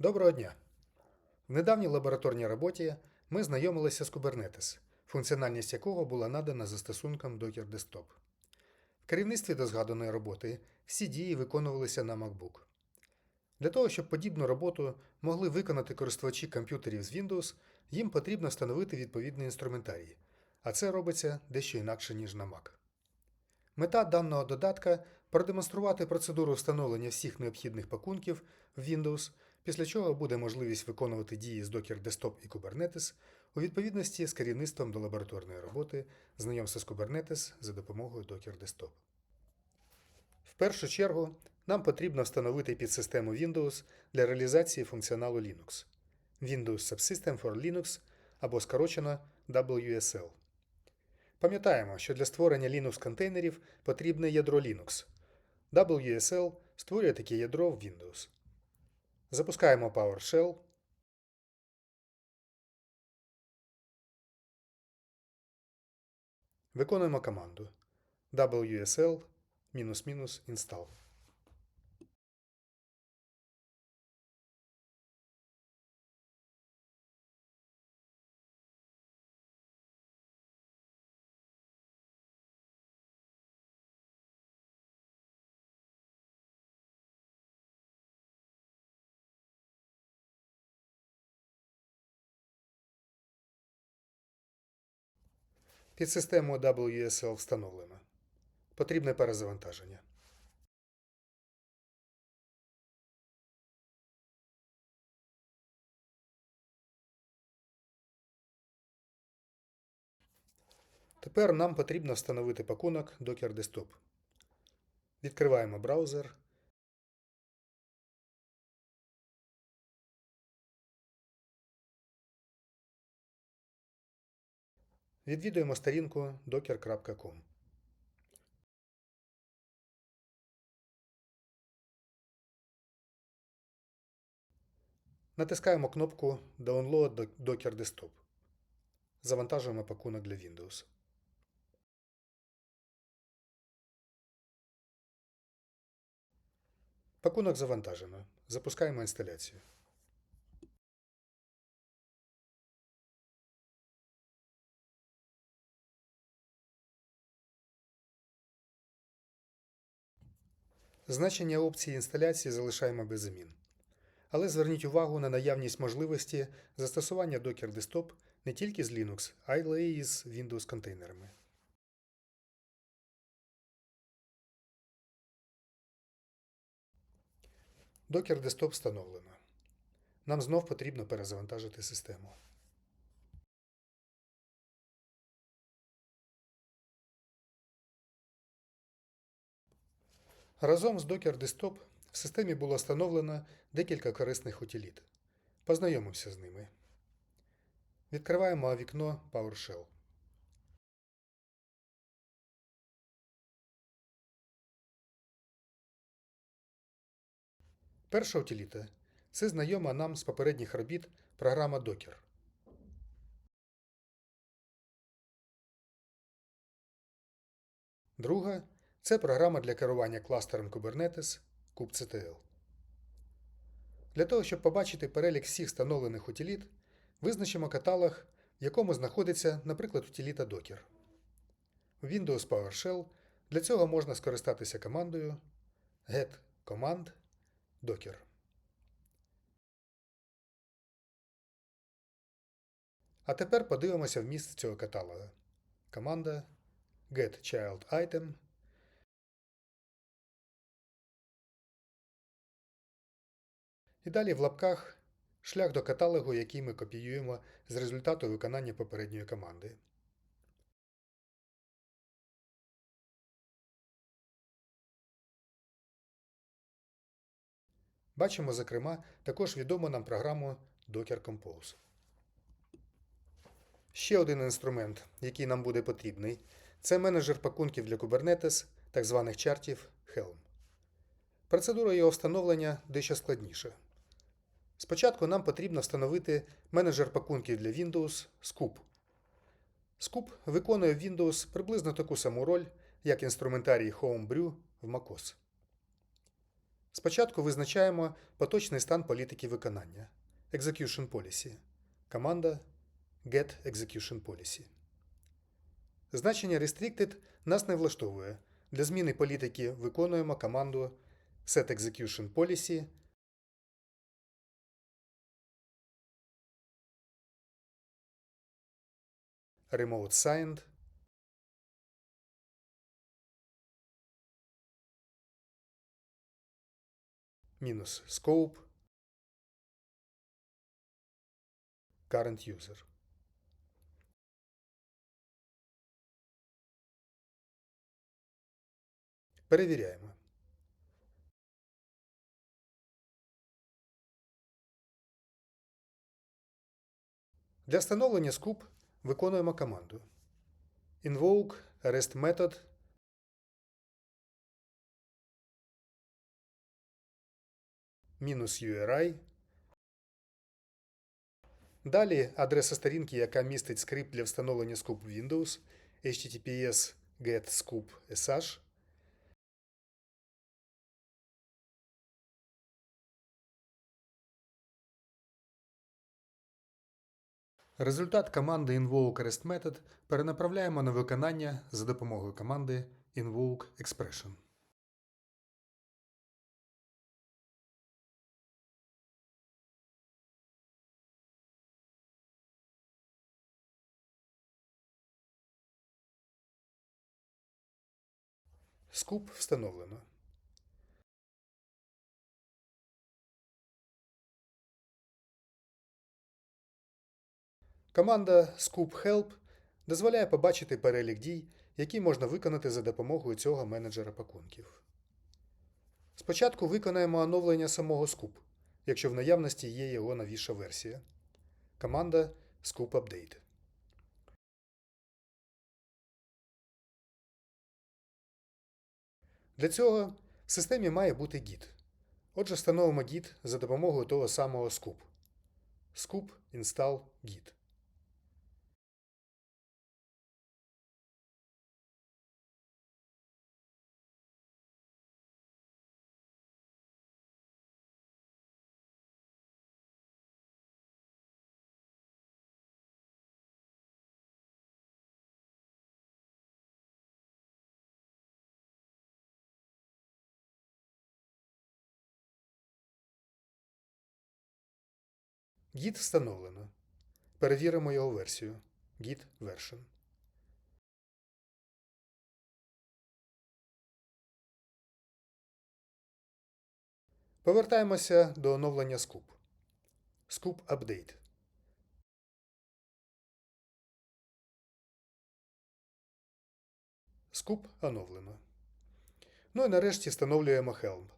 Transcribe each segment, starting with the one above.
Доброго дня! В недавній лабораторній роботі ми знайомилися з Kubernetes, функціональність якого була надана застосунком Docker Desktop. В керівництві до згаданої роботи всі дії виконувалися на MacBook. Для того, щоб подібну роботу могли виконати користувачі комп'ютерів з Windows, їм потрібно встановити відповідний інструментарій, а це робиться дещо інакше, ніж на Mac. Мета даного додатка продемонструвати процедуру встановлення всіх необхідних пакунків в Windows, після чого буде можливість виконувати дії з Docker Desktop і Kubernetes у відповідності з керівництвом до лабораторної роботи, знайомства з Kubernetes за допомогою Docker Desktop. В першу чергу нам потрібно встановити підсистему Windows для реалізації функціоналу Linux Windows Subsystem for Linux або скорочено WSL. Пам'ятаємо, що для створення Linux контейнерів потрібне ядро Linux. WSL створює таке ядро в Windows. Запускаємо PowerShell. Виконуємо команду WSL install. Підсистему WSL встановлено. Потрібне перезавантаження. Тепер нам потрібно встановити пакунок Docker Desktop. Відкриваємо браузер. Відвідуємо сторінку docker.com. Натискаємо кнопку Download Docker Desktop. Завантажуємо пакунок для Windows. Пакунок завантажено. Запускаємо інсталяцію. Значення опції інсталяції залишаємо без змін. Але зверніть увагу на наявність можливості застосування Docker Desktop не тільки з Linux, але й з Windows контейнерами. Docker Desktop встановлено. Нам знов потрібно перезавантажити систему. Разом з Docker Desktop в системі було встановлено декілька корисних утиліт. Познайомимося з ними. Відкриваємо вікно PowerShell. Перша утиліта це знайома нам з попередніх робіт програма Docker. Друга це програма для керування кластером Kubernetes kubectl. Для того, щоб побачити перелік всіх встановлених утиліт, визначимо каталог, в якому знаходиться, наприклад, утиліта Docker. У Windows PowerShell для цього можна скористатися командою get command docker. А тепер подивимося вміст цього каталога. Команда get child item І далі в лапках шлях до каталогу, який ми копіюємо з результату виконання попередньої команди. Бачимо, зокрема, також відому нам програму Docker Compose. Ще один інструмент, який нам буде потрібний, це менеджер пакунків для Kubernetes, так званих чартів Helm. Процедура його встановлення дещо складніша. Спочатку нам потрібно встановити менеджер пакунків для Windows Scoop. Scoop виконує в Windows приблизно таку саму роль, як інструментарій Homebrew в MacOS. Спочатку визначаємо поточний стан політики виконання Execution Policy. Команда Get Execution Policy. Значення Restricted нас не влаштовує. Для зміни політики виконуємо команду Set Execution Policy Remote Signed мінус Scope Current User. Перевіряємо. Для встановлення скуп виконуємо команду. Invoke REST method. URI. Далі адреса сторінки, яка містить скрипт для встановлення скуп Windows https get scoop Результат команди invoke REST method перенаправляємо на виконання за допомогою команди invoke expression. Скуп встановлено. Команда Scoop Help дозволяє побачити перелік дій, які можна виконати за допомогою цього менеджера пакунків. Спочатку виконаємо оновлення самого Scoop, якщо в наявності є його новіша версія. Команда Scoop Update. Для цього в системі має бути Git. Отже, встановимо Git за допомогою того самого Scoop. Scoop install Git. Git встановлено. Перевіримо його версію. Git version. Повертаємося до оновлення Scoop. Scoop Update. Scoop оновлено. Ну і нарешті встановлюємо Helm.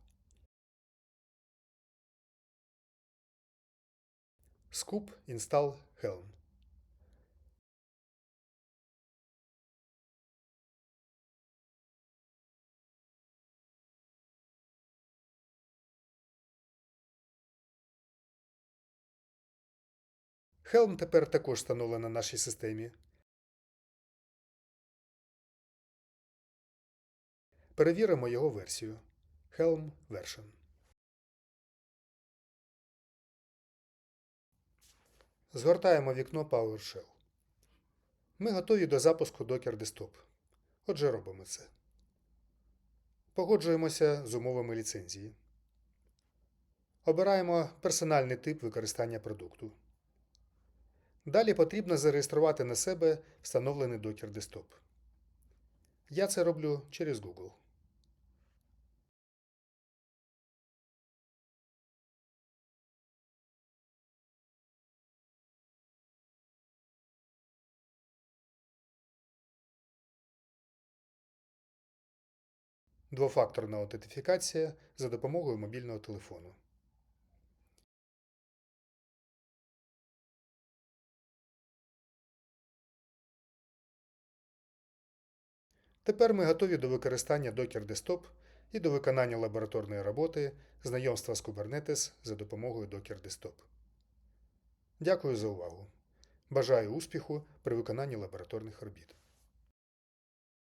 Scoop install Helm. Helm тепер також встановлено на нашій системі. Перевіримо його версію. Helm Version. Згортаємо вікно PowerShell. Ми готові до запуску Docker Desktop. Отже, робимо це. Погоджуємося з умовами ліцензії. Обираємо персональний тип використання продукту. Далі потрібно зареєструвати на себе встановлений Docker Desktop. Я це роблю через Google. Двофакторна аутентифікація за допомогою мобільного телефону. Тепер ми готові до використання Docker Desktop і до виконання лабораторної роботи знайомства з Kubernetes за допомогою Docker Desktop. Дякую за увагу. Бажаю успіху при виконанні лабораторних робіт.